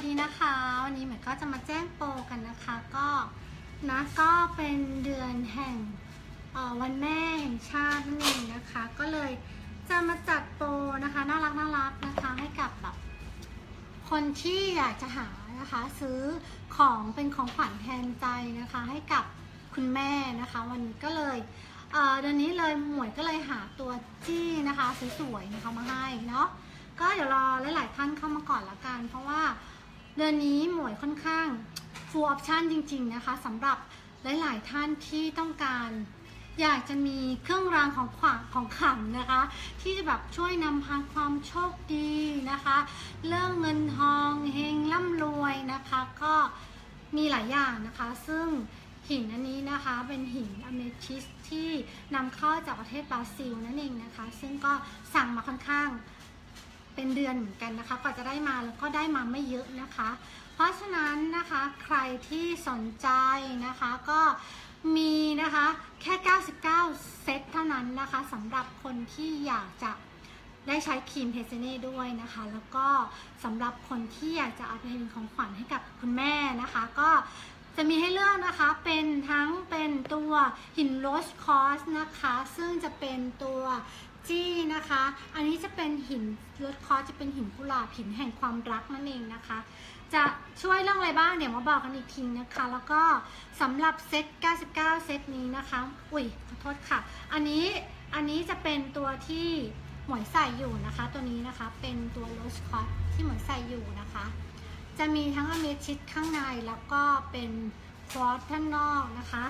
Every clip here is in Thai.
วัสดีนะคะ วันนี้เหมือนก็จะมาแจ้งโปรกันนะคะก็นะก็เป็นเดือนแห่งออวันแม่แห่งชาตินั่นเองนะคะ ก็เลยจะมาจัดโปรนะคะน่ารักน่ารักนะคะให้กับแบบคนที่อยากจะหานะคะซื้อของเป็นของขวัญแทนใจนะคะ ให้กับคุณแม่นะคะ วันนี้ก็เลยเอ่อเดือนนี้เลยหมวยก็เลยหาตัวจี้นะคะสวยๆนะคะมาให้เนาะก็เดี๋ยวรอหลายๆท่านเข้ามาก่อนละกัน เพราะว่า เดือนนี้หมวยค่อนข้าง full option จริง ๆ นะคะสำหรับหลาย ๆ ท่านที่ต้องการ อยากจะมีเครื่องรางของขวัญของขลังนะคะ ที่จะแบบช่วยนำพาความโชคดีนะคะ เรื่องเงินทองเฮงร่ำรวยนะคะ ก็มีหลายอย่างนะคะ ซึ่งหินอันนี้นะคะเป็นหินอเมทิสที่นำเข้าจากประเทศบราซิลนั่นเองนะคะ ซึ่งก็สั่งมาค่อนข้าง เป็นเดือนเหมือนกันนะคะกว่าจะได้มาแล้วก็ได้มาไม่เยอะนะคะ เพราะฉะนั้นนะคะใครที่สนใจนะคะก็มีนะคะแค่ 99 เซตเท่านั้นนะคะสำหรับคนที่อยากจะได้ใช้ครีมเทสเน่ด้วยนะคะ แล้วก็สำหรับคนที่อยากจะเอาไปเป็นของขวัญให้กับคุณแม่นะคะ ก็จะมีให้เลือกนะคะเป็นทั้งเป็นตัวหินโรสคอสนะคะ ซึ่งจะเป็นตัว จี้นะคะ อันนี้จะเป็นหินรถคอสจะเป็นหินกุหลาบหินแห่งความรักนั่นเองนะคะ จะช่วยเรื่องอะไรบ้างเดี๋ยวมาบอกกันอีกทีนะคะ แล้วก็สำหรับเซต 99 เซตนี้นะคะ อุ้ยขอโทษค่ะ อันนี้อันนี้จะเป็นตัวที่หมวยใส่อยู่นะคะ ตัวนี้นะคะเป็นตัวโรสคอสที่หมวยใส่อยู่นะคะ จะมีทั้งอเมทิสข้างในแล้วก็เป็นควอตข้างนอกนะคะ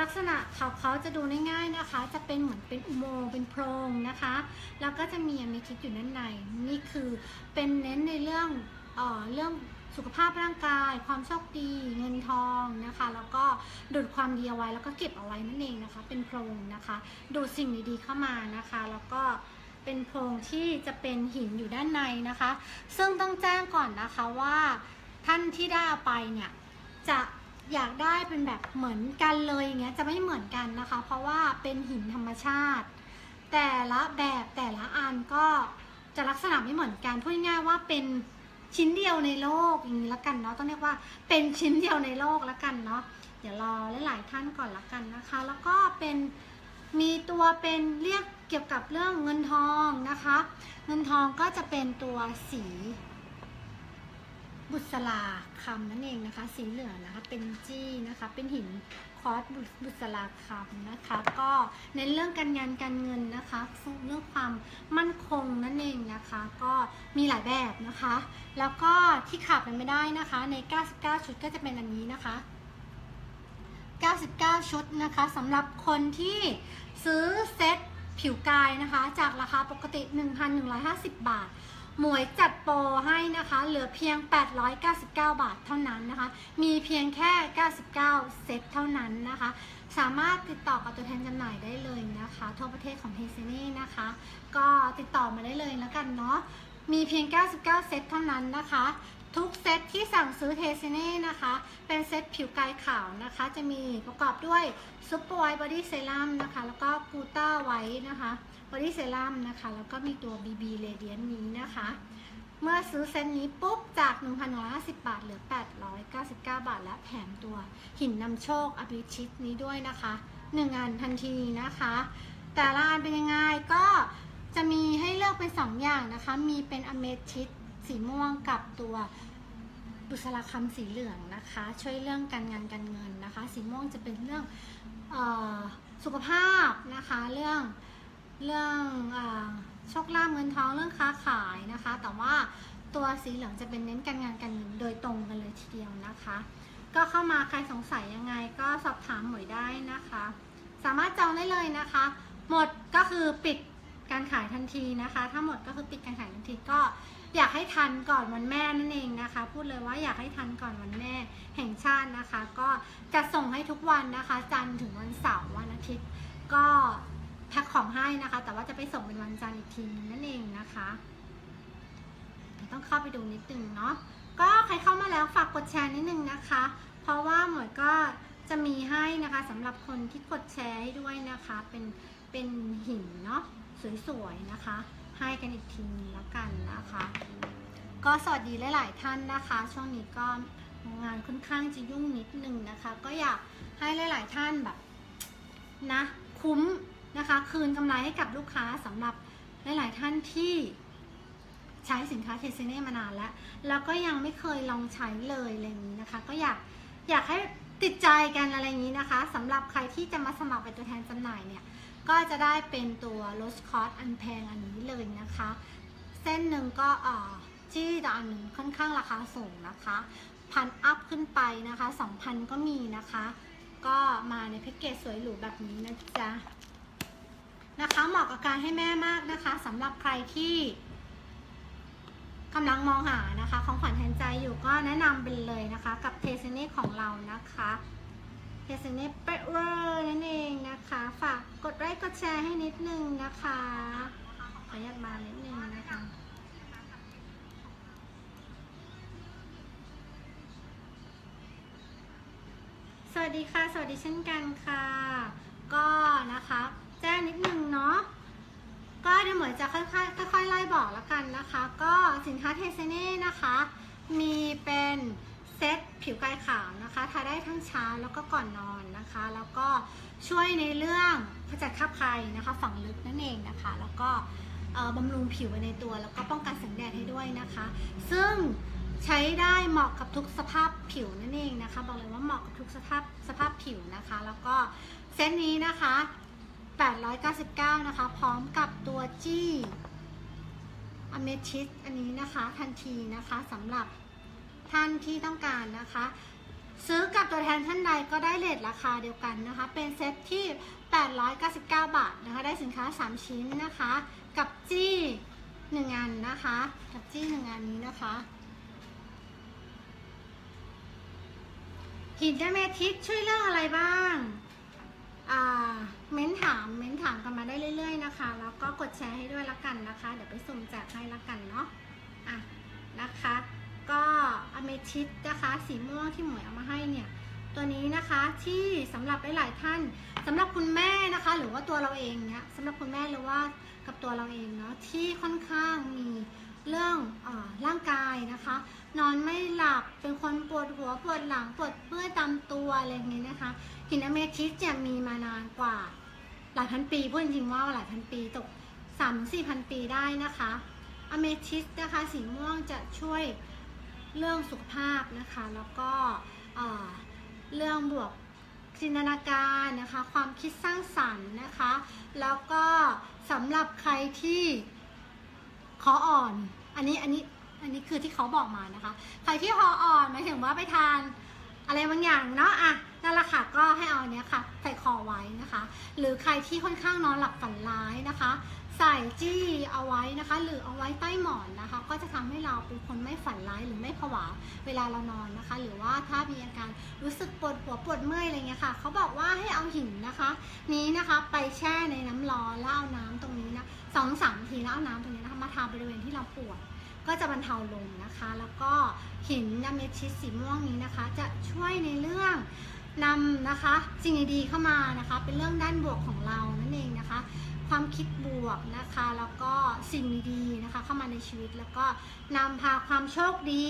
ลักษณะเขาเขาจะดูง่ายๆนะคะ จะเป็นเหมือนเป็นอุโมงค์เป็นโพรงนะคะ แล้วก็จะมีอเมทิสอยู่ด้านในนี่คือเป็นเน้นในเรื่องเอ่อเรื่องสุขภาพร่างกาย ความโชคดีเงินทองนะคะ แล้วก็ดูดความดีเอาไว้แล้วก็เก็บเอาไว้นั่นเองนะคะ เป็นโพรงนะคะ ดูดสิ่งดีๆเข้ามานะคะ แล้วก็เป็นโพรงที่จะเป็นหินอยู่ด้านในนะคะ ซึ่งต้องแจ้งก่อนนะคะว่าท่านที่ได้เอาไปเนี่ยจะ อยากได้เป็นแบบเหมือนกันเลยอย่างเงี้ยจะไม่เหมือนกันนะคะ เพราะว่าเป็นหินธรรมชาติ แต่ละแบบแต่ละอันก็จะลักษณะไม่เหมือนกันพูดง่ายๆว่าเป็นชิ้นเดียวในโลกอย่างนี้ละกันเนาะต้องเรียกว่าเป็นชิ้นเดียวในโลกละกันเนาะเดี๋ยวรอหลายๆท่านก่อนละกันนะคะ แล้วก็เป็นมีตัวเป็นเรียกเกี่ยวกับเรื่องเงินทองนะคะ เงินทองก็จะเป็นตัวสี บุษราคำนั่นเองนะคะ สีเหลืองนะคะเป็นจี้นะคะ เป็นหินคอสบุบุษราคำนะคะ ก็ในเรื่องการงานการเงินนะคะเรื่องความมั่นคงนั่นเองนะคะ ก็มีหลายแบบนะคะ แล้วก็ที่ขาดไปไม่ได้นะคะ ใน 99 ชุดก็จะเป็นอันนี้นะคะ 99 ชุดนะคะสำหรับคนที่ซื้อเซ็ตผิวกายนะคะ จากราคาปกติ 1,150 บาท หมวยจัดโปรให้นะคะ เหลือเพียง 899 บาทเท่านั้นนะคะ มีเพียงแค่ 99 เซตเท่านั้นนะคะ สามารถติดต่อกับตัวแทนจำหน่ายได้เลยนะคะ ทั่วประเทศของเฮเซนี่นะคะ ก็ติดต่อมาได้เลยแล้วกันเนาะ มีเพียง 99 เซตเท่านั้นนะคะ ทุกเซตที่สั่งซื้อเทเซเน่นะคะ เป็นเซตผิวกายขาวนะคะ จะมีประกอบด้วยซุปเปอร์ไวท์บอดี้เซรั่มนะคะ แล้วก็กูต้าไวท์นะคะ บอดี้เซรั่มนะคะ แล้วก็มีตัว BB Radiant นี้นะคะ เมื่อซื้อเซตนี้ปุ๊บ จาก 1,150 บาทเหลือ 899 บาท และแถมตัวหินนำโชคอภิชิตนี้ด้วยนะคะ 1 อันทันทีนะคะ แต่ละอันเป็นยังไงก็จะมีให้เลือกเป็น 2 อย่างนะคะ มีเป็นอเมทิสสีม่วงกับตัวบุษราคำสีเหลืองนะคะ ช่วยเรื่องการงานการเงินนะคะ สีม่วงจะเป็นเรื่องออสุขภาพนะคะ เรื่อง เรื่องอโชคลาภเงินทองเรื่องค้าขายนะคะ แต่ว่าตัวสีเหลืองจะเป็นเน้นการงานการเงินโดยตรงกันเลยทีเดียวนะคะ ก็เข้ามาใครสงสัยยังไงก็สอบถามหมวยได้นะคะ สามารถจองได้เลยนะคะ หมดก็คือปิดการขายทันทีนะคะ ถ้าหมดก็คือปิดการขายทันทีก็อยากให้ทันก่อนวันแม่นั่นเองนะคะ พูดเลยว่าอยากให้ทันก่อนวันแม่แห่งชาตินะคะ ก็จะส่งให้ทุกวันนะคะ จันทร์ถึงวันเสาร์วันอาทิตย์ ก็ แพ็คของให้นะคะ แต่ว่าจะไปส่งเป็นวันจันทร์อีกทีนึงนั่นเองนะคะ ต้องเข้าไปดูนิดนึงเนาะก็ใครเข้ามาแล้วฝากกดแชร์นิดนึงนะคะ เพราะว่าหมวยก็จะมีให้นะคะสำหรับคนที่กดแชร์ให้ด้วยนะคะ เป็นเป็นหินเนาะสวยๆนะคะ ให้กันอีกทีนึงแล้วกันนะคะ ก็สวัสดีหลายๆท่านนะคะ ช่วงนี้ก็งานค่อนข้างจะยุ่งนิดนึงนะคะ ก็อยากให้หลาย ๆ ท่านแบบนะ คุ้ม นะคะ คืนกำไรให้กับลูกค้าสำหรับหลาย ๆ ท่านที่ใช้สินค้าเทสเน่มานานแล้ว แล้วก็ยังไม่เคยลองใช้เลยอะไรอย่างนี้นะคะ ก็อยากอยากให้ติดใจกันอะไรอย่างนี้นะคะสำหรับใครที่จะมาสมัครเป็นตัวแทนจำหน่ายเนี่ย ก็จะได้เป็นตัวลดคอสอันแพงอันนี้เลยนะคะ เส้นหนึ่งก็เอ่อที่ต่ออันหนึ่งค่อนข้างราคาสูงนะคะพันอัพขึ้นไปนะคะสองพันก็มีนะคะ ก็มาในแพ็กเกจสวยหรูแบบนี้นะจ๊ะ นะคะเหมาะกับการให้แม่มากนะคะสำหรับใครที่กำลังมองหานะคะ ของขวัญแทนใจอยู่ก็แนะนำไปเลยนะคะ กับเทสเน่ของเรานะคะเทสเน่เปเวอร์นั่นเองนะคะ ฝากกดไลค์กดแชร์ให้นิดนึงนะคะขออนุญาตมานิดนึงนะคะสวัสดีค่ะ สวัสดีเช่นกันค่ะ ก็นะคะ แจ้งนิดนึงเนาะ ก็เดี๋ ยวเหมือนจะค่อยๆค่อยๆไล่บอกแล้วกันนะคะ ก็สินค้าเทสเน่นะคะ มีเป็นเซตผิวกายขาวนะคะทาได้ทั้งเช้าแล้วก็ก่อนนอนนะคะ แล้วก็ช่วยในเรื่องขจัดคราบใครนะคะ ฝังลึกนั่นเองนะคะ แล้วก็บำรุงผิวไปในตัว แล้วก็ป้องกันแสงแดดให้ด้วยนะคะ ซึ่งใช้ได้เหมาะกับทุกสภาพผิวนั่นเองนะคะ บอกเลยว่าเหมาะกับทุกสภาพสภาพผิวนะคะ แล้วก็เซตนี้นะคะ 899 นะคะ พร้อมกับตัวจี้อเมทิสอันนี้นะคะทันทีนะคะสำหรับท่านที่ต้องการนะคะ ซื้อกับตัวแทนท่านใดก็ได้เลทราคาเดียวกันนะคะ เป็นเซตที่ 899 บาทนะคะ ได้สินค้า 3 ชิ้นนะคะ กับจี้1อันนะคะ กับจี้1อันนี้นะคะหินอเมทิสช่วยเรื่องอะไรบ้าง เม้นถามเม้นถามกันมาได้เรื่อย ๆ นะคะ แล้วก็กดแชร์ให้ด้วยละกันนะคะ เดี๋ยวไปสุ่มแจกให้ละกันเนาะอะนะคะ ก็อเมทิสนะคะสีม่วงที่หมวยเอามาให้เนี่ยตัวนี้นะคะที่สำหรับหลายๆท่านสำหรับคุณแม่นะคะ หรือว่าตัวเราเองเนี่ยสำหรับคุณแม่หรือว่ากับตัวเราเองเนาะที่ค่อนข้างมี เรื่องอร่างกายนะคะ นอนไม่หลับเป็นคนปวดหัวปวดหลังปวดเมื่อยตามตัวอะไรอย่างนี้นะคะหินอเมทิสจะมีมานานกว่า หลายพันปีพูดจริงว่าหลายพันปีตกสามสี่พันปีได้นะคะอเมทิสนะคะสีม่วงจะช่วยเรื่องสุขภาพนะคะ แล้วก็เรื่องบวกจินตนาการนะคะ ความคิดสร้างสรรค์นะคะ แล้วก็สำหรับใครที่คออ่อน อันนี้อันนี้อันนี้คือที่เขาบอกมานะคะ ใครที่คออ่อนหมายถึงว่าไปทานอะไรบางอย่างเนาะอะนั่นแหละค่ะก็ให้เอาอันเนี้ยค่ะใส่คอไว้นะคะ หรือใครที่ค่อนข้างนอนหลับฝันร้ายนะคะ ใส่จี้เอาไว้นะคะ หรือเอาไว้ใต้หมอนนะคะ ก็จะทำให้เราเป็นคนไม่ฝันร้ายหรือไม่ผวาเวลาเรานอนนะคะ หรือว่าถ้ามีอาการรู้สึกปวดหัวปวดเมื่อยอะไรเงี้ยค่ะเขาบอกว่าให้เอาหินนะคะ นี้นะคะไปแช่ในน้ำร้อนแล้วเอาน้ำตรงนี้นะสองสามทีแล้วเอาน้ำตรงนี้นะคะมาทาบริเวณที่เราปวดก็จะบรรเทาลงนะคะ แล้วก็หินอเมทิสสีม่วงนี้นะคะ จะช่วยในเรื่องนำนะคะ สิ่งดีๆเข้ามานะคะ เป็นเรื่องด้านบวกของเรานั่นเองนะคะ ความคิดบวกนะคะ แล้วก็สิ่งดีๆนะคะ เข้ามาในชีวิตแล้วก็นำพาความโชคดี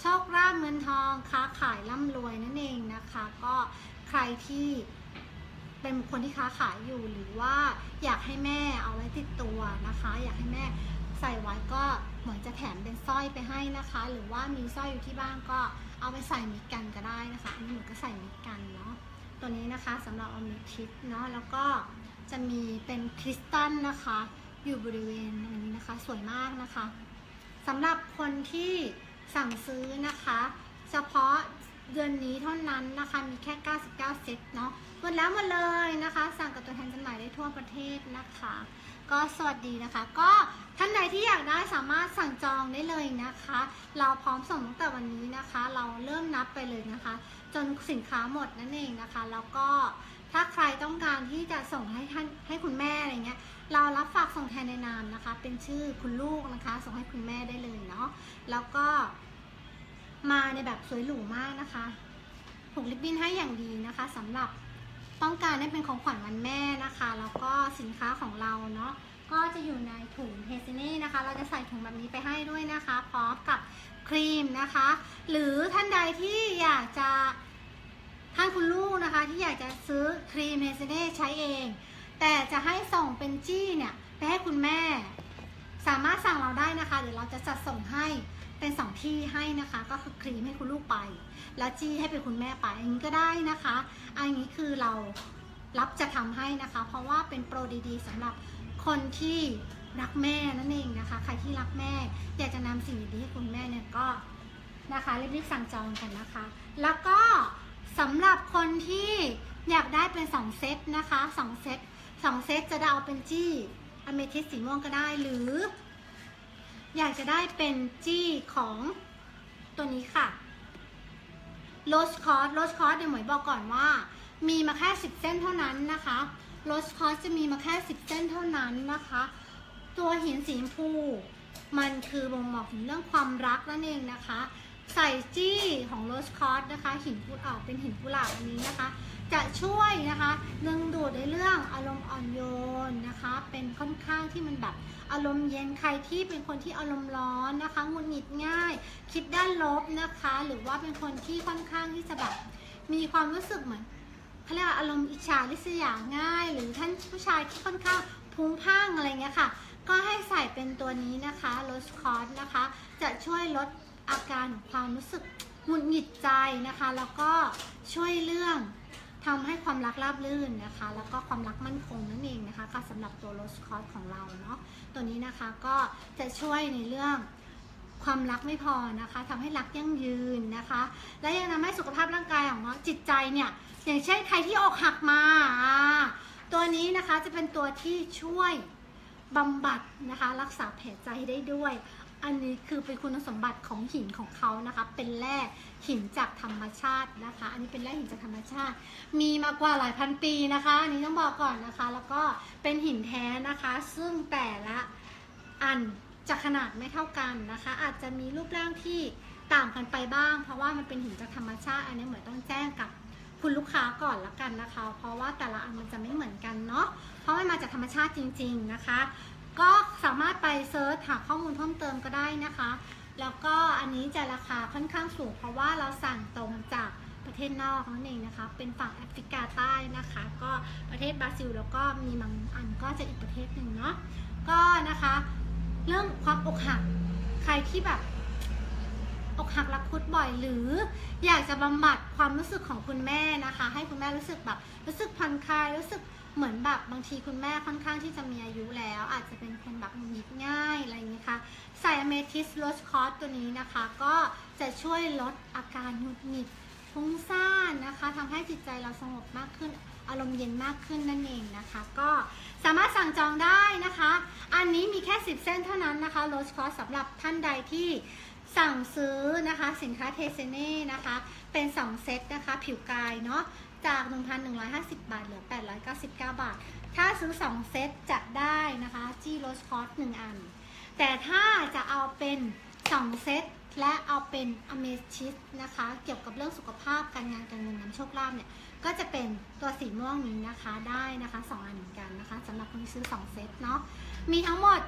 โชคลาภเงินทองค้าขายร่ำรวยนั่นเองนะคะ ก็ใครที่เป็นคนที่ค้าขายอยู่หรือว่าอยากให้แม่เอาไว้ติดตัวนะคะ อยากให้แม่ใส่ไว้ก็เหมือนจะแถมเป็นสร้อยไปให้นะคะ หรือว่ามีสร้อยอยู่ที่บ้านก็เอาไปใส่มิกกันก็ได้นะคะอันนี้เหมือนก็ใส่มิกกันเนาะตัวนี้นะคะสำหรับอเมทิสเนาะแล้วก็ จะมีเป็นคริสตัลนะคะ อยู่บริเวณอันนี้นะคะสวยมากนะคะสำหรับคนที่สั่งซื้อนะคะ เฉพาะเดือนนี้เท่านั้นนะคะ มีแค่ 99 เซตเนาะหมดแล้วหมดเลยนะคะ สั่งกับตัวแทนจำหน่ายได้ทั่วประเทศนะคะ ก็สวัสดีนะคะ ก็ท่านใดที่อยากได้สามารถสั่งจองได้เลยนะคะ เราพร้อมส่งตั้งแต่วันนี้นะคะ เราเริ่มนับไปเลยนะคะ จนสินค้าหมดนั่นเองนะคะ แล้วก็ถ้าใครต้องการที่จะส่งให้ท่านให้คุณแม่อะไรเงี้ยเรารับฝากส่งแทนในนามนะคะ เป็นชื่อคุณลูกนะคะ ส่งให้คุณแม่ได้เลยเนาะแล้วก็มาในแบบสวยหรูมากนะคะผูกริบบิ้นให้อย่างดีนะคะสำหรับ ต้องการให้เป็นของขวัญวันแม่นะคะ แล้วก็สินค้าของเราเนาะก็จะอยู่ในถุงเฮซินี่นะคะ เราจะใส่ถุงแบบนี้ไปให้ด้วยนะคะ พร้อมกับครีมนะคะ หรือท่านใดที่อยากจะท่านคุณลูกนะคะ ที่อยากจะซื้อครีมเฮซินี่ใช้เอง แต่จะให้ส่งเป็นจี้เนี่ยไปให้คุณแม่ สามารถสั่งเราได้นะคะ เดี๋ยวเราจะจัดส่งให้ เป็นสองที่ให้นะคะก็คือครีมให้คุณลูกไป แล้วจี้ให้เป็นคุณแม่ไปอย่างนี้ก็ได้นะคะอันนี้คือเรารับจะทำให้นะคะ เพราะว่าเป็นโปรดีๆสำหรับคนที่รักแม่นั่นเองนะคะ ใครที่รักแม่ อยากจะนำสิ่งดีๆให้คุณแม่เนี่ยก็นะคะรีบๆสั่งจองกันนะคะ แล้วก็สำหรับคนที่อยากได้เป็นสองเซตนะคะสองเซตสองเซตจะได้เอาเป็นจี้อเมทิสสีม่วงก็ได้หรือ อยากจะได้เป็นจี้ของตัวนี้ค่ะโรสคอร์สโรสคอร์สเดี๋ยวหมวยบอกก่อนว่า มีมาแค่ 10 เส้นเท่านั้นนะคะโรสคอร์สจะมีมาแค่ 10 เส้นเท่านั้นนะคะ ตัวหินสีชมพู มันคือบ่งบอกถึงเรื่องความรักนั่นเองนะคะ ใส่จี้ของโรสคอร์สนะคะ หินกุหลาบเป็นหินกุหลาบอันนี้นะคะ จะช่วยนะคะดึงดูดในเรื่องอารมณ์อ่อนโยนนะคะ เป็นค่อนข้างที่มันแบบอารมณ์เย็นใครที่เป็นคนที่อารมณ์ร้อนนะคะหงุดหงิดง่าย คิดด้านลบนะคะ หรือว่าเป็นคนที่ค่อนข้างที่จะแบบมีความรู้สึกเหมือนเขาเรียกว่าอารมณ์อิจฉาริษยาง่าย หรือท่านผู้ชายที่ค่อนข้างพุ้งพ่างอะไรเงี้ยค่ะ ก็ให้ใส่เป็นตัวนี้นะคะโรสคอร์สนะคะ จะช่วยลด อาการของความรู้สึกหงุดหงิดใจนะคะ แล้วก็ช่วยเรื่องทำให้ความรักราบรื่นนะคะ แล้วก็ความรักมั่นคงนั่นเองนะคะก็สำหรับตัวโรสคอร์สของเราเนาะตัวนี้นะคะก็จะช่วยในเรื่องความรักไม่พอนะคะทำให้รักยั่งยืนนะคะ และยังทำให้สุขภาพร่างกายของเราจิตใจเนี่ยอย่างเช่นใครที่อกหักมาอ่าตัวนี้นะคะจะเป็นตัวที่ช่วยบำบัดนะคะ รักษาแผลใจได้ด้วย อันนี้คือเป็นคุณสมบัติของหินของเขานะคะ เป็นแร่หินจากธรรมชาตินะคะ อันนี้เป็นแร่หินจากธรรมชาติ มีมากว่าหลายพันปีนะคะ อันนี้ต้องบอกก่อนนะคะ แล้วก็เป็นหินแท้นะคะ ซึ่งแต่ละอันจะขนาดไม่เท่ากันนะคะ อาจจะมีรูปร่างที่ต่างกันไปบ้าง เพราะว่ามันเป็นหินจากธรรมชาติ อันนี้เหมือนต้องแจ้งกับคุณลูกค้าก่อนละกันนะคะ เพราะว่าแต่ละอันมันจะไม่เหมือนกันเนาะ เพราะมันมาจากธรรมชาติจริง ๆนะคะ ก็สามารถไปเซิร์ชหาข้อมูลเพิ่มเติมก็ได้นะคะ แล้วก็อันนี้จะราคาค่อนข้างสูง เพราะว่าเราสั่งตรงจากประเทศนอกนั่นเองนะคะ เป็นฝั่งแอฟริกาใต้นะคะ ก็ประเทศบราซิลแล้วก็มีบางอันก็จะอีกประเทศหนึ่งเนาะ ก็นะคะ เรื่องความอกหัก ใครที่แบบอกหักรักคุดบ่อยหรืออยากจะบำบัดความรู้สึกของคุณแม่นะคะ ให้คุณแม่รู้สึกแบบรู้สึกผ่อนคลายรู้สึก เหมือนแบบบางทีคุณแม่ค่อนข้างที่จะมีอายุแล้ว อาจจะเป็นคนแบบหงุดหงิดง่ายอะไรอย่างนี้ค่ะใส่อเมทิสโรสคอสตัวนี้นะคะ ก็จะช่วยลดอาการหงุดหงิดฟุ้งซ่านนะคะทำให้จิตใจเราสงบมากขึ้นอารมณ์เย็นมากขึ้นนั่นเองนะคะ ก็สามารถสั่งจองได้นะคะ อันนี้มีแค่ 10 เส้นเท่านั้นนะคะโรสคอสสำหรับท่านใดที่สั่งซื้อนะคะ สินค้าเทเซเน่นะคะ เป็น 2 เซตนะคะ ผิวกายเนาะ จาก 1,150 บาท เหลือ 899 บาท ถ้าซื้อ 2 เซตจะได้นะคะจีโรสคอส1อัน แต่ถ้าจะเอาเป็น 2 เซตและเอาเป็นอเมชิสนะคะ เกี่ยวกับเรื่องสุขภาพการงานการเงินน้ำโชคลาภเนี่ย ก็จะเป็นตัวสีม่วงนี้นะคะได้นะคะ 2 อันเหมือนกันนะคะสำหรับคนที่ซื้อ 2 เซตเนาะมีทั้งหมด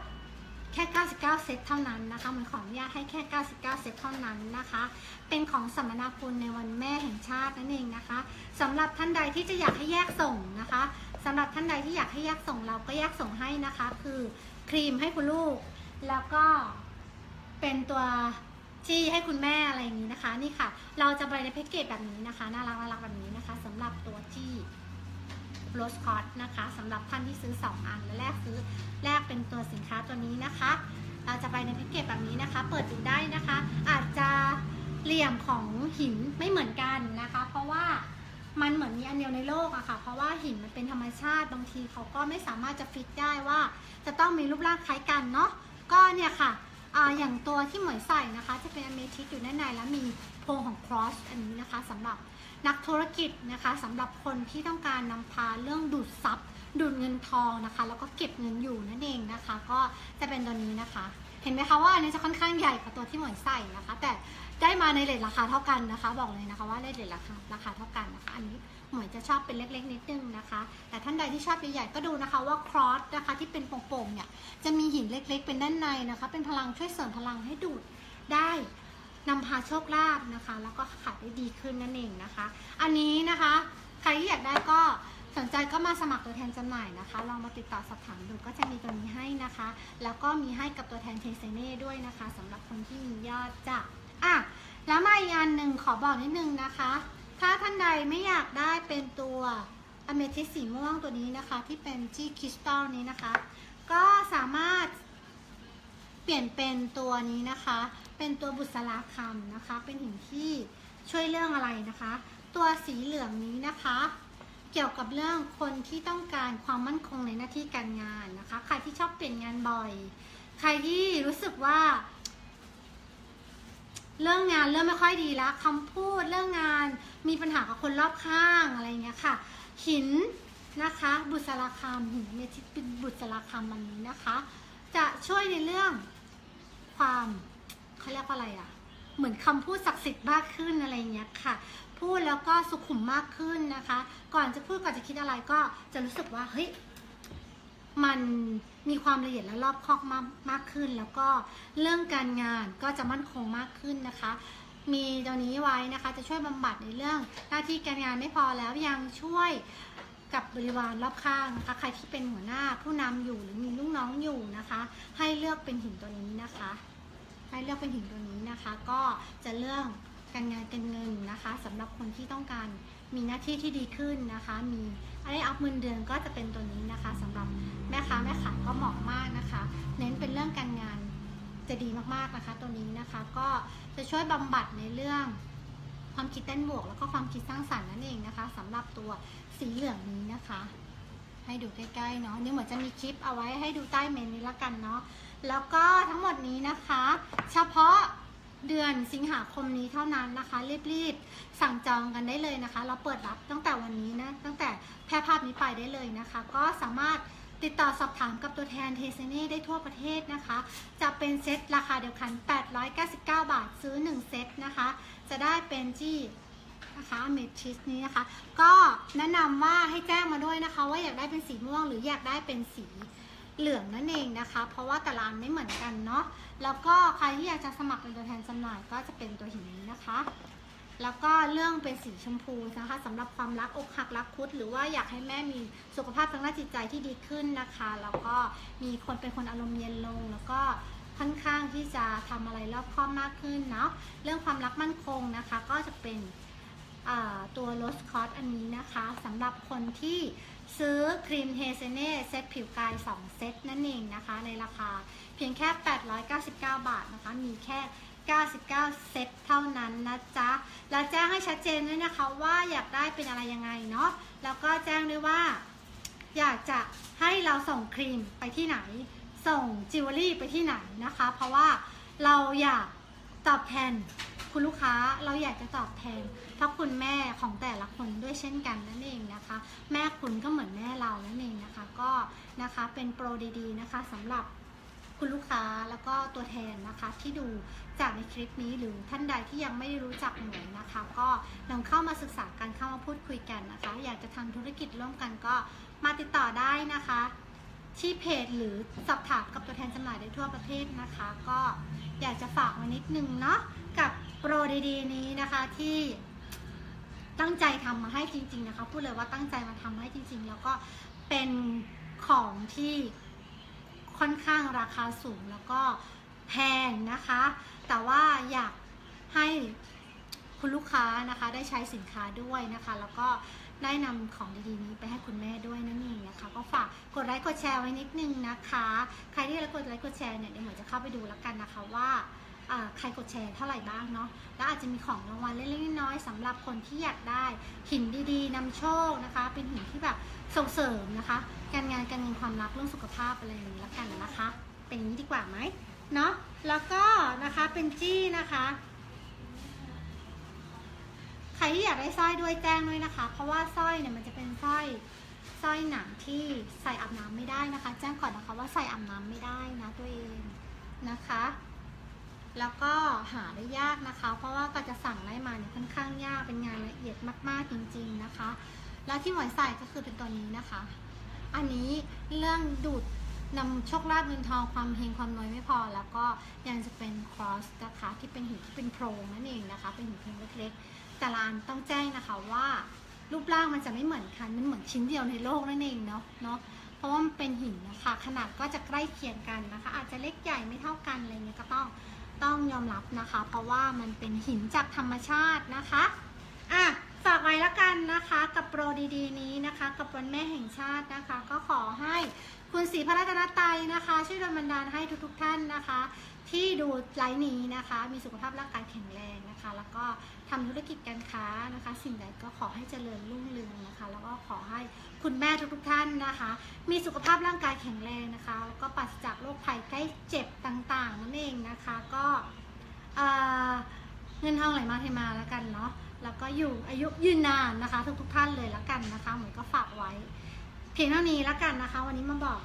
แค่ 99 เซตเท่านั้นนะคะเหมันขออนุญาตให้แค่ 99 เซตเท่านั้นนะคะ เป็นของสัมมนาคุณในวันแม่แห่งชาตินั่นเองนะคะสำหรับท่านใดที่จะอยากให้แยกส่งนะคะสำหรับท่านใดที่อยากให้แยกส่งเราก็แยกส่งให้นะคะ คือครีมให้คุณลูก แล้วก็เป็นตัวจี้ให้คุณแม่อะไรอย่างนี้นะคะ นี่ค่ะ เราจะไปในแพ็กเกจแบบนี้นะคะ น่ารักน่ารักแบบนี้นะคะสำหรับตัวจี้ โรสคอตนะคะสำหรับท่านที่ซื้อ 2 อันและแลกซื้อแลกเป็นตัวสินค้าตัวนี้นะคะ เราจะไปในแพ็กเกจแบบนี้นะคะ เปิดดูได้นะคะ อาจจะเหลี่ยมของหินไม่เหมือนกันนะคะ เพราะว่ามันเหมือนมีอันเดียวในโลกอะค่ะ เพราะว่าหินมันเป็นธรรมชาติบางทีเขาก็ไม่สามารถจะฟิกได้ว่า จะต้องมีรูปร่างคล้ายกันเนาะก็เนี่ยค่ะออย่างตัวที่หมวยใส่นะคะ จะเป็นอเมทิสอยู่ด้านในแล้วมีโพงของครอสอันนี้นะคะสำหรับ นักธุรกิจนะคะสำหรับคนที่ต้องการนำพาเรื่องดูดซับดูดเงินทองนะคะ แล้วก็เก็บเงินอยู่นั่นเองนะคะ ก็จะเป็นตัวนี้นะคะ เห็นไหมคะว่าอันนี้จะค่อนข้างใหญ่กว่าตัวที่หมวยใส่นะคะ แต่ได้มาในเลทราคาเท่ากันนะคะ บอกเลยนะคะว่าเลทราคาราคาเท่ากันนะคะอันนี้หมวยจะชอบเป็นเล็ก ๆ นิดนึงนะคะ แต่ท่านใดที่ชอบใหญ่ๆก็ดูนะคะว่าครอสนะคะที่เป็นโป่งๆเนี่ยจะมีหินเล็กๆ เป็นด้านในนะคะ เป็นพลังช่วยเสริมพลังให้ดูดได้ นำพาโชคลาภนะคะ แล้วก็ขายได้ดีขึ้นนั่นเองนะคะ อันนี้นะคะ ใครที่อยากได้ก็สนใจก็มาสมัครตัวแทนจำหน่ายนะคะ ลองมาติดต่อสอบถามดูก็จะมีตัวนี้ให้นะคะ แล้วก็มีให้กับตัวแทนเทเซเน่ด้วยนะคะสำหรับคนที่มียอดจ้ะอะแล้วมาอีกอันหนึ่งขอบอกนิดนึงนะคะ ถ้าท่านใดไม่อยากได้เป็นตัวอเมทิสสีม่วงตัวนี้นะคะ ที่เป็นจี้คริสตัลนี้นะคะ ก็สามารถเปลี่ยนเป็นตัวนี้นะคะ เป็นตัวบุษราคำนะคะ เป็นหินที่ช่วยเรื่องอะไรนะคะ ตัวสีเหลืองนี้นะคะ เกี่ยวกับเรื่องคนที่ต้องการความมั่นคงในหน้าที่การงานนะคะ ใครที่ชอบเปลี่ยนงานบ่อย ใครที่รู้สึกว่า เรื่องงานเริ่มไม่ค่อยดีแล้วคำพูดเรื่องงานมีปัญหากับคนรอบข้างอะไรเงี้ยค่ะ หินนะคะ บุษราคำหินเมทิสเป็นบุษราคำมันนี้นะคะ จะช่วยในเรื่องความ เขาเรียกว่าอะไรอะเหมือนคำพูดศักดิ์สิทธิ์มากขึ้นอะไรเงี้ยค่ะ พูดแล้วก็สุขุมมากขึ้นนะคะ ก่อนจะพูดก่อนจะคิดอะไรก็จะรู้สึกว่าเฮ้ยมันมีความละเอียดและรอบคอบมากมากขึ้น แล้วก็เรื่องการงานก็จะมั่นคงมากขึ้นนะคะ มีตัวนี้ไว้นะคะจะช่วยบำบัดในเรื่องหน้าที่การงานไม่พอแล้วยังช่วยกับบริวารรอบข้างนะคะ ใครที่เป็นหัวหน้าผู้นำอยู่หรือมีลูกน้องอยู่นะคะ ให้เลือกเป็นหินตัวนี้นะคะ ให้เลือกเป็นหินตัวนี้นะคะ ก็จะเรื่องการงานการเงินนะคะสำหรับคนที่ต้องการมีหน้าที่ที่ดีขึ้นนะคะ มีอะไรอัพเงินเดือนก็จะเป็นตัวนี้นะคะสำหรับแม่ค้าแม่ขายก็เหมาะมากนะคะ เน้นเป็นเรื่องการงานจะดีมากๆนะคะ ตัวนี้นะคะก็จะช่วยบำบัดในเรื่องความคิดด้านบวก แล้วก็ความคิดสร้างสรรค์นั่นเองนะคะสำหรับตัวสีเหลืองนี้นะคะ ให้ดูใกล้ๆเนาะนี่เหมือนจะมีคลิปเอาไว้ให้ดูใต้เมนนี้ละกันเนาะ แล้วก็ทั้งหมดนี้นะคะ เฉพาะเดือนสิงหาคมนี้เท่านั้นนะคะ รีบๆ สั่งจองกันได้เลยนะคะ เราเปิดรับตั้งแต่วันนี้นะ ตั้งแต่แพร่ภาพนี้ไปได้เลยนะคะ ก็สามารถติดต่อสอบถามกับตัวแทนเทเซเน่ได้ทั่วประเทศนะคะ จะเป็นเซตราคาเดียวกัน 899 บาทซื้อ 1 เซตนะคะ จะได้เป็นจี้นะคะเมทิสนี้นะคะ ก็แนะนำว่าให้แจ้งมาด้วยนะคะ ว่าอยากได้เป็นสีม่วงหรืออยากได้เป็นสี เหลืองนั่นเองนะคะ เพราะว่าแต่ละอันไม่เหมือนกันเนาะแล้วก็ใครที่อยากจะสมัครเป็นตัวแทนจำหน่ายก็จะเป็นตัวหินนี้นะคะ แล้วก็เรื่องเป็นสีชมพูนะคะสำหรับความรักอกหักรักคุด หรือว่าอยากให้แม่มีสุขภาพทางด้านจิตใจที่ดีขึ้นนะคะ แล้วก็มีคนเป็นคนอารมณ์เย็นลงแล้วก็ค่อนข้างที่จะทำอะไรรอบคอบมากขึ้นเนาะเรื่องความรักมั่นคงนะคะก็จะเป็นตัวโรสคอตอันนี้นะคะสำหรับคนที่ ซื้อครีมเฮเซเน่เซตผิวกาย 2 เซตนั่นเองนะคะ ในราคาเพียงแค่ 899 บาทนะคะ มีแค่ 99 เซตเท่านั้นนะจ๊ะ แล้วแจ้งให้ชัดเจนด้วยนะคะว่าอยากได้เป็นอะไรยังไงเนาะ แล้วก็แจ้งด้วยว่า อยากจะให้เราส่งครีมไปที่ไหน ส่งจิวเวลรี่ไปที่ไหนนะคะ เพราะว่าเราอยากตอบแทน คุณลูกค้าเราอยากจะตอบแทนพระคุณแม่ของแต่ละคนด้วยเช่นกันนั่นเองนะคะ แม่คุณก็เหมือนแม่เรานั่นเองนะคะ ก็นะคะเป็นโปรดีๆนะคะสำหรับคุณลูกค้าแล้วก็ตัวแทนนะคะที่ดูจากในคลิปนี้หรือท่านใดที่ยังไม่ได้รู้จักหน่วยนะคะ ก็ลองเข้ามาศึกษากันเข้ามาพูดคุยกันนะคะ อยากจะทำธุรกิจร่วมกันก็มาติดต่อได้นะคะ ที่เพจหรือสอบถามกับตัวแทนจำหน่ายได้ทั่วประเทศนะคะ ก็อยากจะฝากไว้นิดนึงเนาะ กับโปรดีๆนี้นะคะที่ตั้งใจทำมาให้จริง ๆนะคะ พูดเลยว่าตั้งใจมาทำให้จริง ๆ แล้วก็เป็นของที่ค่อนข้างราคาสูงแล้วก็แพงนะคะ แต่ว่าอยากให้คุณลูกค้านะคะได้ใช้สินค้าด้วยนะคะ แล้วก็ได้นำของดีๆนี้ไปให้คุณแม่ด้วยนั่นเองนะคะ ก็ฝากกดไลค์กดแชร์ไว้นิดนึงนะคะ ใครที่กดไลค์กดแชร์เนี่ยเดี๋ยวหมวยจะเข้าไปดูแล้วกันนะคะว่าอ่า ใครกดแชร์เท่าไหร่บ้างเนาะแล้วอาจจะมีของรางวัลเล็กๆน้อยๆสำหรับคนที่อยากได้หินดีๆนำโชคนะคะ เป็นหินที่แบบส่งเสริมนะคะ การงานการเงินความรักเรื่องสุขภาพอะไรอย่างนี้ล้วกันนะคะ เป็นอย่างนี้ดีกว่าไหมเนาะแล้วก็นะคะเป็นจี้นะคะใครที่อยากได้สร้อยด้วยแจ้งด้วยนะคะ เพราะว่าสร้อยเนี่ยมันจะเป็นสร้อยสร้อยหนังที่ใส่อาบน้ำไม่ได้นะคะ แจ้งก่อนนะคะว่าใส่อาบน้ำไม่ได้นะตัวเองนะคะ แล้วก็หาได้ยากนะคะ เพราะว่าก็จะสั่งได้มาเนี่ยค่อนข้างยากเป็นงานละเอียดมากๆจริง ๆนะคะ แล้วที่หมวยใส่ก็คือเป็นตัวนี้นะคะ อันนี้เรื่องดูดนำโชคลาภเงินทองความเฮงความรวยไม่พอ แล้วก็ยังจะเป็นครอสนะคะที่เป็นหินที่เป็นโพรงนั่นเองนะคะ เป็นหินเพลงเล็กๆแต่ละอันต้องแจ้งนะคะว่ารูปร่างมันจะไม่เหมือนกันมันเหมือนชิ้นเดียวในโลกนั่นเองเนาะเนาะเพราะว่ามันเป็นหินนะคะ ขนาดก็จะใกล้เคียงกันนะคะ อาจจะเล็กใหญ่ไม่เท่ากันอะไรเงี้ยก็ต้อง ต้องยอมรับนะคะ เพราะว่ามันเป็นหินจากธรรมชาตินะคะอะฝากไว้แล้วกันนะคะ กับโปรดีๆ นี้นะคะ กับวันแม่แห่งชาตินะคะ ก็ขอให้คุณศรีพระรัตนตรัยนะคะ ช่วยดลบันดาลให้ทุกๆท่านนะคะ ที่ดูไลฟ์นี้นะคะ มีสุขภาพร่างกายแข็งแรงนะคะ แล้วก็ทำธุรกิจการค้านะคะ สิ่งใดก็ขอให้เจริญรุ่งเรืองนะคะ แล้วก็ขอให้คุณแม่ทุกๆท่านนะคะ มีสุขภาพร่างกายแข็งแรงนะคะ แล้วก็ปราศจากโรคภัยใกล้เจ็บต่างๆนั่นเองนะคะ ก็เอ่อเงินทองไหลมาเทมาแล้วกันเนาะ แล้วก็อยู่อายุยืนนานนะคะทุกๆท่านเลยแล้วกันนะคะเหมือนก็ฝากไว้ เพียงเท่านี้แล้วกันนะคะ วันนี้มาบอก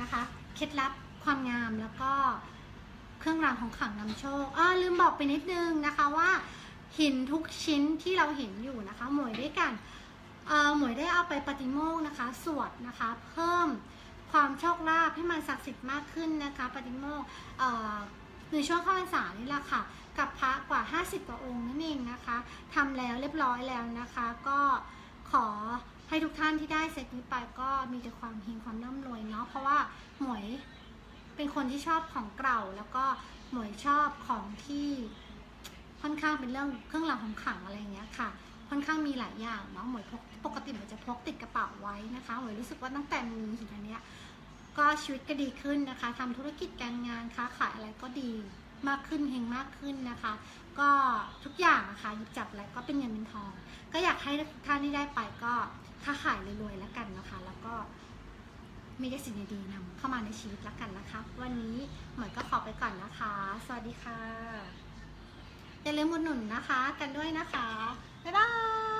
นะคะเคล็ดลับความงามแล้วก็ เครื่องรางของขลังนำโชคอ้อลืมบอกไปนิดนึงนะคะว่าหินทุกชิ้นที่เราเห็นอยู่นะคะหมวยด้วยกันเออหมวยได้เอาไปปฏิโมกข์นะคะ สวดนะคะ เพิ่มความโชคลาภให้มันศักดิ์สิทธิ์มากขึ้นนะคะ ปฏิโมกข์เออในช่วงข้าพรรษานี่แหละค่ะ กับพระกว่า 50กว่าองค์นั่นเองนะคะทำแล้วเรียบร้อยแล้วนะคะ ก็ขอให้ทุกท่านที่ได้เซตนี้ไปก็มีแต่ความเฮงความร่ำรวยเนาะเพราะว่าหมวย เป็นคนที่ชอบของเก่าแล้วก็หมวยชอบของที่ค่อนข้างเป็นเรื่องเครื่องรางของขลังอะไรอย่างเงี้ยค่ะ ค่อนข้างมีหลายอย่างเนาะหมวยพกปกติหมวยจะพกติดกระเป๋าไว้นะคะหมวยรู้สึกว่าตั้งแต่มีหินอันเนี้ยก็ชีวิตก็ดีขึ้นนะคะทำธุรกิจการงานค้าขายอะไรก็ดีมากขึ้นเฮงมากขึ้นนะคะ ก็ทุกอย่างนะคะหยิบจับอะไรก็เป็นเงินเป็นทอง ก็อยากให้ทุกท่านที่ได้ไปก็ค้าขายรวยๆแล้วกันนะคะ แล้วก็ มีแต่สิ่งดีๆนำเข้ามาในชีวิตแล้วกันนะคะ วันนี้เหมวยก็ขอไปก่อนนะคะ สวัสดีค่ะ อย่าลืมอุดหนุนนะคะ กันด้วยนะคะ บ๊ายบาย